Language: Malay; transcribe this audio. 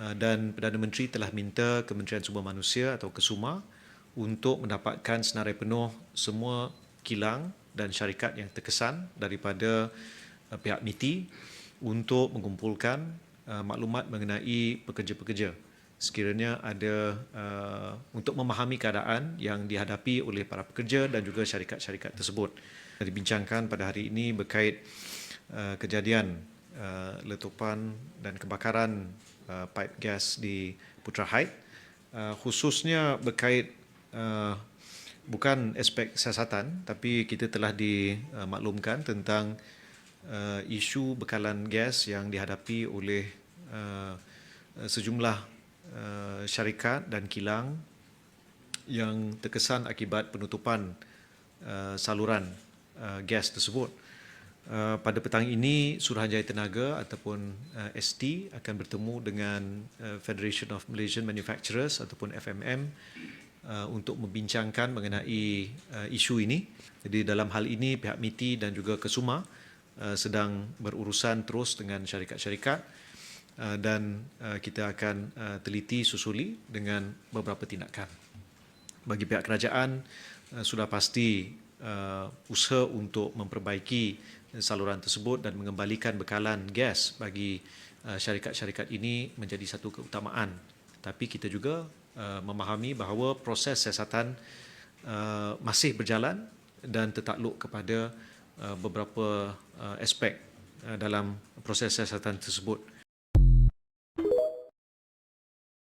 uh, dan Perdana Menteri telah minta Kementerian Sumber Manusia atau KESUMA untuk mendapatkan senarai penuh semua kilang dan syarikat yang terkesan daripada uh, pihak MITI untuk mengumpulkan uh, maklumat mengenai pekerja-pekerja sekiranya ada uh, untuk memahami keadaan yang dihadapi oleh para pekerja dan juga syarikat-syarikat tersebut. Dibincangkan pada hari ini berkait uh, kejadian uh, letupan dan kebakaran uh, pipe gas di Putra Height uh, khususnya berkait uh, bukan aspek siasatan tapi kita telah dimaklumkan tentang uh, isu bekalan gas yang dihadapi oleh uh, sejumlah Uh, syarikat dan kilang yang terkesan akibat penutupan uh, saluran uh, gas tersebut. Uh, pada petang ini Suruhanjaya Tenaga ataupun uh, ST akan bertemu dengan uh, Federation of Malaysian Manufacturers ataupun FMM uh, untuk membincangkan mengenai uh, isu ini. Jadi dalam hal ini pihak MITI dan juga Kesuma uh, sedang berurusan terus dengan syarikat-syarikat Uh, dan uh, kita akan uh, teliti susuli dengan beberapa tindakan. Bagi pihak kerajaan sudah pasti usaha untuk memperbaiki saluran tersebut dan mengembalikan bekalan gas bagi syarikat-syarikat ini menjadi satu keutamaan. Tapi kita juga memahami bahawa proses siasatan masih berjalan dan tertakluk kepada beberapa aspek dalam proses siasatan tersebut.